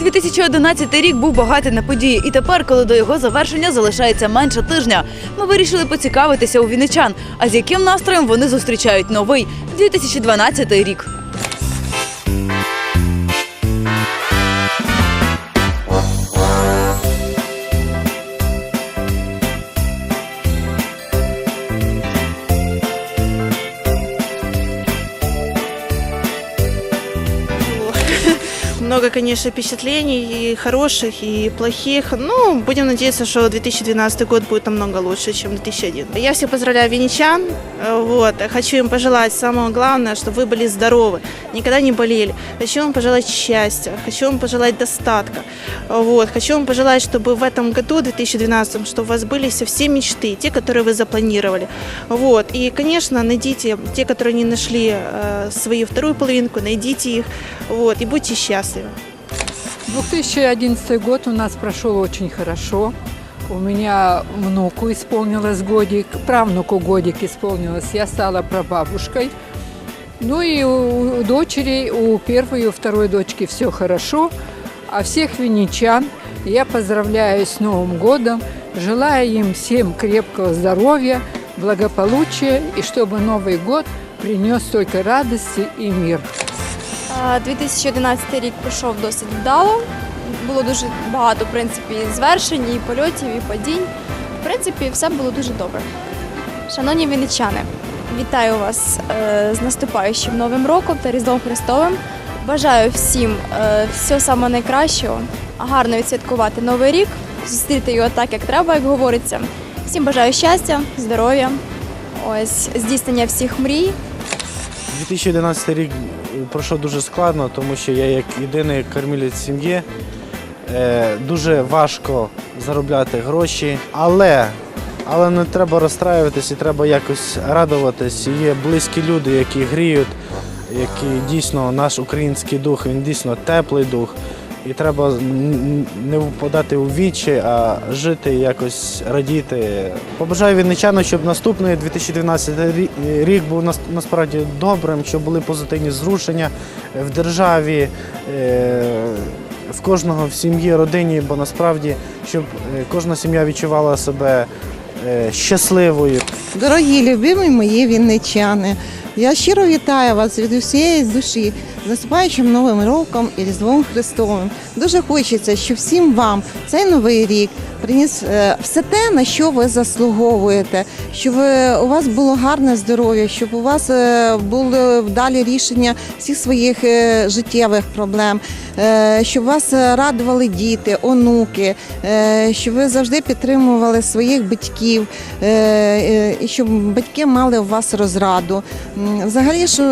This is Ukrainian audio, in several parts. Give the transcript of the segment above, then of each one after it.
2011 рік був багатий на події, і тепер, коли до його завершення залишається менше тижня, ми вирішили поцікавитися у вінничан, а з яким настроєм вони зустрічають новий 2012 рік. Много, конечно, впечатлений и хороших, и плохих. Ну, будем надеяться, что 2012 год будет намного лучше, чем 2001. Я всех поздравляю венечан. э, Вот. Хочу им пожелать самого главное, чтобы вы были здоровы, никогда не болели. Хочу вам пожелать счастья, хочу вам пожелать достатка. Вот. Хочу вам пожелать, чтобы в этом году, 2012, чтобы у вас были все, все мечты, те, которые вы запланировали. Вот. И, конечно, найдите те, которые не нашли э, свою вторую половинку, найдите их. Вот. И будьте счастливы. 2011 год у нас прошел очень хорошо. У меня внуку исполнилось годик, правнуку годик исполнилось. Я стала прабабушкой. Ну и у дочери, у первой и у второй дочки все хорошо. А всех винничан я поздравляю с Новым годом. Желаю им всем крепкого здоровья, благополучия и чтобы Новый год принес только радости и мир. А, 2011 рік пройшов досить вдало. Було дуже багато, в принципі, звершень, і польотів, і падінь. В принципі, все було дуже добре. Шановні вінничани, вітаю вас е, з наступаючим Новим роком та Різдвом Христовим. Бажаю всім е, всього самого найкращого, гарно відсвяткувати Новий рік, зустріти його так, як треба, як говориться. Всім бажаю щастя, здоров'я, ось здійснення всіх мрій, 2011 рік пройшов дуже складно, тому що я як єдиний кормілець сім'ї. е, Дуже важко заробляти гроші, але, але не треба розстраюватися, треба якось радуватись. Є близькі люди, які гріють, які дійсно наш український дух, він дійсно теплий дух. І треба не впадати у вічі, а жити, якось радіти. Побажаю вінничану, щоб наступний 2012 рік був насправді добрим, щоб були позитивні зрушення в державі, е, в кожного в сім'ї, родині, бо насправді, щоб е, кожна сім'я відчувала себе е, щасливою. Дорогі любимі мої вінничани, я щиро вітаю вас від усієї душі з наступаючим новим роком і Різдвом Христовим. Дуже хочеться, щоб всім вам цей новий рік приніс е, все те, на що ви заслуговуєте, щоб е, у вас було гарне здоров'я, щоб у вас е, були вдалі рішення всіх своїх життєвих проблем, щоб вас радували діти, онуки, щоб ви завжди підтримували своїх батьків, і щоб батьки мали у вас розраду. Взагалі, що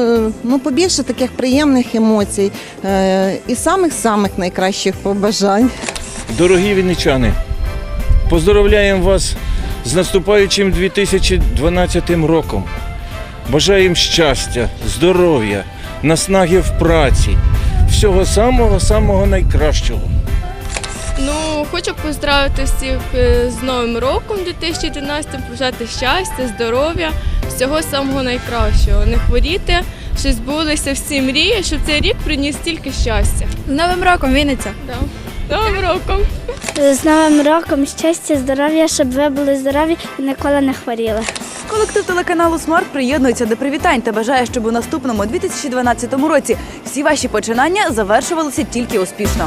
ну побільше таких приємних емоцій е, і самих-самих найкращих побажань. Дорогі вінничани, поздоровляємо вас з наступаючим 2012 роком. Бажаємо щастя, здоров'я, наснаги в праці, всього самого-самого найкращого. Ну, хочу поздравити всіх е, з Новим роком 2011, побажати щастя, здоров'я, всього самого найкращого. Не хворіти, щоб збулися всі мрії, щоб цей рік приніс тільки щастя. з Новим роком, Вінниця! Да. Новим роком! З Новим роком щастя, здоров'я, щоб ви були здорові і ніколи не хворіли. Колектив телеканалу Смарт приєднується до привітань та бажає, щоб у наступному 2012 році всі ваші починання завершувалися тільки успішно.